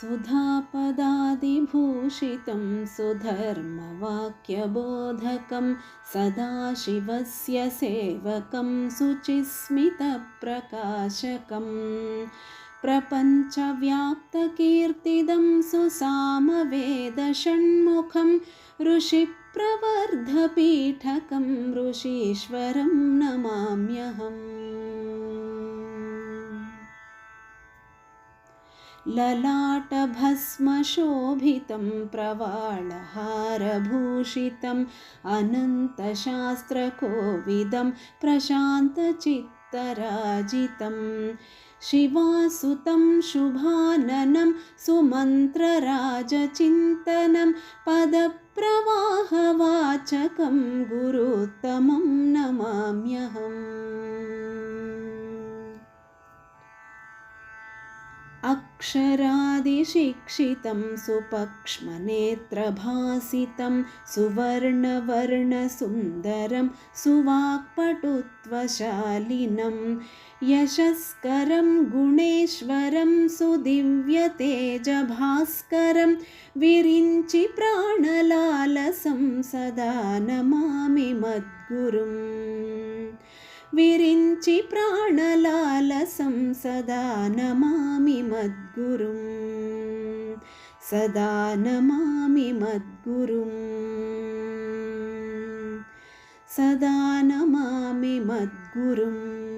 सुधापदादिभूषितं सुधर्मवाक्यबोधकं सदाशिवस्य सेवकं शुचिस्मितप्रकाशकम् प्रपञ्चव्याप्तकीर्तिदं सुसामवेदषण्मुखं ऋषिप्रवर्धपीठकं ऋषीश्वरं नमाम्यहम् ललाटभस्मशोभितं प्रवाळहारभूषितम् अनन्तशास्त्रकोविदं प्रशान्तचित्तराजितं शिवासुतं शुभाननं सुमन्त्रराजचिन्तनं पदप्रवाहवाचकं गुरुत्तमं नमाम्यहम् अक्षरादिशिक्षितं सुपक्ष्मनेत्रभासितं सुवर्णवर्णसुन्दरं सुवाक्पटुत्वशालिनं यशस्करं गुणेश्वरं सुदिव्यतेजभास्करं विरिञ्चि प्राणलालसं सदा नमामि मद्गुरुम् विरिञ्चि प्राणलालसं सदा नमामि मद्गुरुं सदा नमामि मद्गुरुम् सदा नमामि मद्गुरुम्